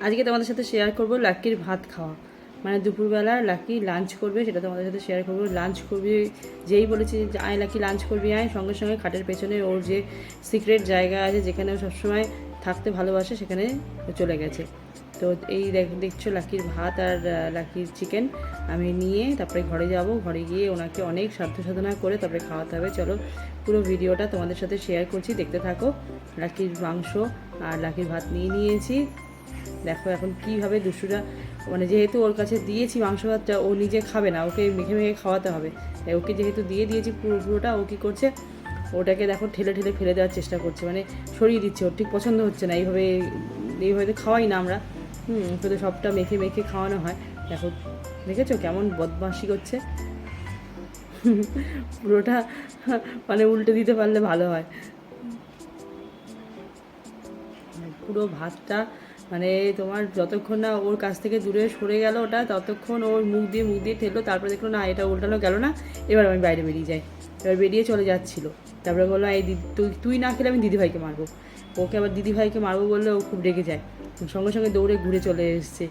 আজকে তোমাদের সাথে শেয়ার করব লাকির ভাত খাওয়া। মানে দুপুরবেলা লাকি লাঞ্চ করবে, সেটা তোমাদের সাথে শেয়ার করব। লাঞ্চ করবি, যেই বলেছি যে আয় লাকি লাঞ্চ করবি, আয়। সঙ্গে সঙ্গে খাটের পেছনে ওর যে সিক্রেট জায়গা আছে, যেখানে ও সবসময় থাকতে ভালোবাসে, সেখানে চলে গেছে। তো এই দেখ- দেখছ লাকির ভাত আর লাকির চিকেন আমি নিয়ে তারপরে ঘরে যাব। ঘরে গিয়ে ওনাকে অনেক সাধ্য সাধনা করে তারপরে খাওয়াতে হবে। চলো, পুরো ভিডিওটা তোমাদের সাথে শেয়ার করছি। দেখতে থাকো লাকির মাংস আর লাকির ভাত নিয়ে নিয়েছি। দেখো এখন কীভাবে দুশুরা মানে যেহেতু ওর কাছে দিয়েছি মাংস ভাতটা, ও নিজে খাবে না, ওকে মেখে মেখে খাওয়াতে হবে। তাই ওকে যেহেতু দিয়ে দিয়েছি পুরো পুরোটা, ও কী করছে, ওটাকে দেখো ঠেলে ঠেলে ফেলে দেওয়ার চেষ্টা করছে মানে সরিয়ে দিচ্ছে, ওর ঠিক পছন্দ হচ্ছে না, এইভাবে এইভাবে তো খাওয়াই না আমরা। হুম, ওকে তো সবটা মেখে মেখে খাওয়ানো হয়। দেখো, দেখেছ কেমন বদমাশি করছে? পুরোটা মানে উল্টে দিতে পারলে ভালো হয়। পুরো ভাতটা মানে তোমার যতক্ষণ না ওর কাছ থেকে দূরে সরে গেল ওটা, ততক্ষণ ওর মুখ দিয়ে মুখ দিয়ে ঠেললো, তারপরে দেখল না, এটা উল্টানো গেল না। এবার আমি বাইরে বেরিয়ে যাই। এবার বেরিয়ে চলে যাচ্ছিল। তারপরে বলল, এই দিদি, তুই তুই না খেলে আমি দিদিভাইকে মারবো। ওকে আবার দিদিভাইকে মারবো বললে ও খুব রেগে যায়। সঙ্গে সঙ্গে দৌড়ে ঘুরে চলে এসছে।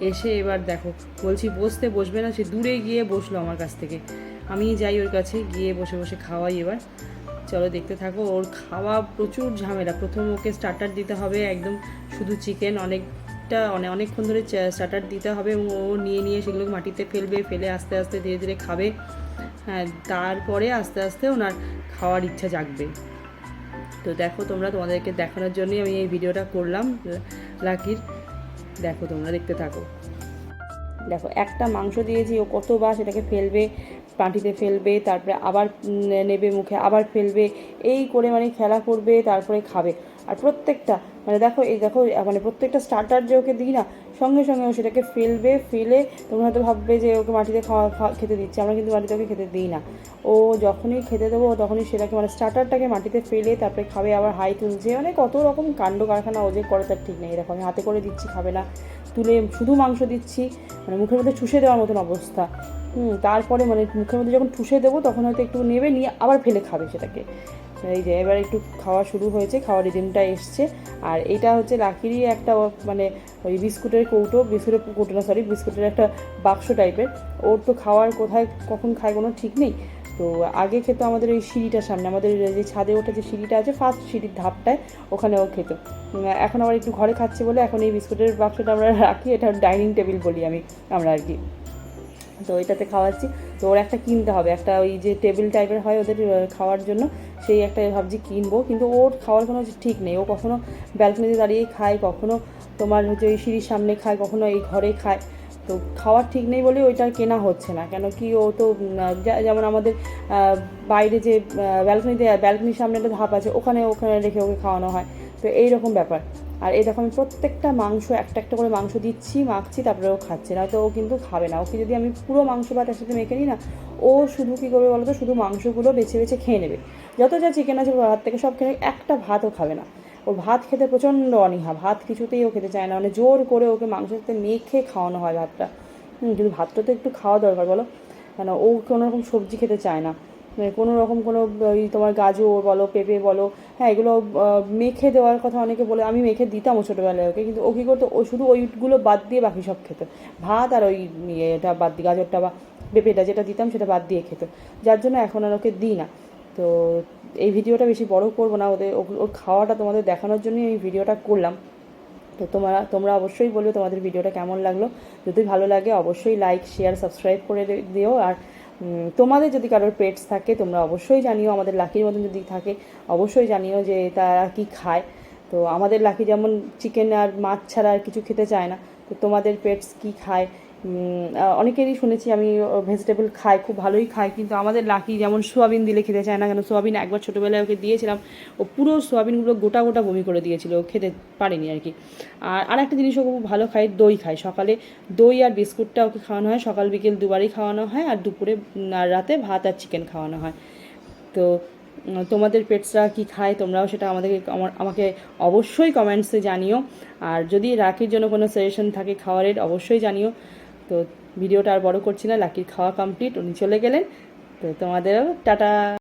এসে এবার দেখো, বলছি, বসতে বসবে না, সে দূরে গিয়ে বসল আমার কাছ থেকে। আমি যাই ওর কাছে, গিয়ে বসে বসে খাওয়াই এবার। চলো দেখতে থাকো, ওর খাওয়া প্রচুর ঝামেলা। প্রথম ওকে স্টার্টার দিতে হবে একদম শুধু চিকেন অনেকটা অনেক অনেকক্ষণ ধরে স্টার্টার দিতে হবে এবং ও নিয়ে নিয়ে সেগুলো মাটিতে ফেলবে, ফেলে আস্তে আস্তে ধীরে ধীরে খাবে। হ্যাঁ তারপরে আস্তে আস্তে ওনার খাওয়ার ইচ্ছা জাগবে। তো দেখো তোমরা তোমাদেরকে দেখানোর জন্যই আমি এই ভিডিওটা করলাম, লাকির। দেখো তোমরা দেখতে থাকো। দেখো, একটা মাংস দিয়েছি, ও কতবার সেটাকে ফেলবে পাটিতে ফেলবে, তারপরে আবার নেবে মুখে, আবার ফেলবে, এই করে মানে খেলা করবে, তারপরে খাবে। আর প্রত্যেকটা মানে দেখো, এই দেখো মানে প্রত্যেকটা স্টার্টার যে ওকে দিই না, সঙ্গে সঙ্গে ও সেটাকে ফেলবে, ফেলে তোমরা হয়তো ভাববে যে ওকে মাটিতে খাওয়া খেতে দিচ্ছে, আমরা কিন্তু মাটিতে ওকে খেতে দিই না। ও যখনই খেতে দেবো তখনই সেটাকে মানে স্টার্টারটাকে মাটিতে ফেলে, তারপরে খাবে, আবার হাই তুলছে মানে কত রকম কাণ্ড কারখানা ও যে করে তার ঠিক নেই। এরকম আমি হাতে করে দিচ্ছি, খাবে না, তুলে শুধু মাংস দিচ্ছি মানে মুখের মধ্যে চুষে দেওয়ার মতন অবস্থা। হুম, তারপরে মানে মুখের মধ্যে যখন ঠুসে দেবো তখন হয়তো একটু নেবে, নিয়ে আবার ফেলে খাবে সেটাকে। এই যে, এবার একটু খাওয়া শুরু হয়েছে, খাওয়ার রিদিমটা এসছে। আর এটা হচ্ছে লাকিরই একটা মানে ওই বিস্কুটের কৌটো বিস্কুটের কৌটো না সরি বিস্কুটের একটা বাক্স টাইপের। ওর তো খাওয়ার কোথায়, কখন খায় কোনো ঠিক নেই। তো আগে খেত আমাদের ওই সিঁড়িটার সামনে, আমাদের যে ছাদে ওঠা যে সিঁড়িটা আছে ফার্স্ট সিঁড়ির ধাপটায় ওখানে ও খেত। এখন আবার একটু ঘরে খাচ্ছে বলে এখন এই বিস্কুটের বাক্সটা আমরা রাখি, এটা ডাইনিং টেবিল বলি আমি, আমরা আর কি। তো এটাতে খাওয়াচ্ছি। তো ওর একটা কিনতে হবে, একটা ওই যে টেবিল টাইপের হয় ওদের খাওয়ার জন্য, সেই একটা ভাবছি কিনবো। কিন্তু ওর খাওয়ার কোনো ঠিক নেই। ও কখনো ব্যালকনিতে দাঁড়িয়ে খায়, কখনো তোমার হচ্ছে ওই সিঁড়ির সামনে খায়, কখনো এই ঘরে খায়। তো খাওয়ার ঠিক নেই বলে ওইটা কেনা হচ্ছে না। কেন কি ও তো যেমন আমাদের বাইরে যে ব্যালকনিতে ব্যালকনির সামনে একটা ধাপ আছে, ওখানে ওখানে রেখে ওকে খাওয়ানো হয়। তো এই রকম ব্যাপার। আর এই দেখো আমি প্রত্যেকটা মাংস, একটা একটা করে মাংস দিচ্ছি, মাখছি, তারপরে ও খাচ্ছে। না তো ও কিন্তু খাবে না। ওকে যদি আমি পুরো মাংস ভাত একসাথে মেখে নিই না, ও শুধু কী করবে বলো তো শুধু মাংসগুলো বেছে বেছে খেয়ে নেবে। যত যা চিকেন আছে ভাত থেকে সব খেয়ে একটা ভাতও খাবে না। ও ভাত খেতে প্রচণ্ড অনীহা। ভাত কিছুতেই ও খেতে চায় না। মানে জোর করে ওকে মাংসের সাথে মেখে খাওয়ানো হয় ভাতটা। কিন্তু ভাতটা তো একটু খাওয়া দরকার, বলো? কেন? ও কোনো রকম সবজি খেতে চায় না। কোনো রকম কোনো, ওই তোমার গাজর বলো, পেঁপে বলো হ্যাঁ এগুলো মেখে দেওয়ার কথা অনেকে বলে, আমি মেখে দিতাম ও ছোটোবেলায় ওকে, কিন্তু ও কী করতো, ও শুধু ওইগুলো বাদ দিয়ে বাকি সব খেত। ভাত আর ওই এটা বাদ দিয়ে, গাজরটা বা পেঁপেটা যেটা দিতাম সেটা বাদ দিয়ে খেত। যার জন্য এখন আর ওকে দিই না। তো এই ভিডিওটা বেশি বড় করব না, ওদের, ওর খাওয়াটা তোমাদের দেখানোর জন্যই এই ভিডিওটা করলাম। তো তোমরা তোমরা অবশ্যই বলবে তোমাদের ভিডিওটা কেমন লাগল। যদি ভালো লাগে অবশ্যই লাইক শেয়ার সাবস্ক্রাইব করে দিও। আর তোমাদের যদি কারোর পেটস থাকে, তোমরা অবশ্যই জানিও, আমাদের লাকির মতন যদি থাকে, অবশ্যই জানিও যে তারা কি খায়। তো আমাদের লাকি যেমন চিকেন আর মাছ ছাড়া আর কিছু খেতে চায় না, তো তোমাদের পেটস কি খায় অনেকেরই শুনেছি আমি ভেজিটেবল খাই, খুব ভালোই খাই, কিন্তু আমাদের লাকি যেমন সোয়াবিন দিলে খেতে চায় না কেন, সোয়াবিন একবার ছোটোবেলায় ওকে দিয়েছিলাম, ও পুরো সোয়াবিনগুলো গোটা গোটা বমি করে দিয়েছিল খেতে পারেনি আর কি। আর আরেকটা জিনিস ও খুব ভালো খায়, দই খায়। সকালে দই আর বিস্কুটটা ওকে খাওয়ানো হয়, সকাল, বিকেল দুবারই খাওয়ানো হয়, আর দুপুরে আর রাতে ভাত আর চিকেন খাওয়ানো হয়। তো তোমাদের পেটসরা কি খায়, তোমরাও সেটা আমাদেরকে আমাকে অবশ্যই কমেন্টসে জানিও। আর যদি রাখির জন্য কোনো সাজেশন থাকে খাওয়ারের অবশ্যই জানিও। তো ভিডিওটা আর বড় করছি না, লাকির খাওয়া কমপ্লিট উনি চলে গেলেন। তো তোমাদেরও টাটা।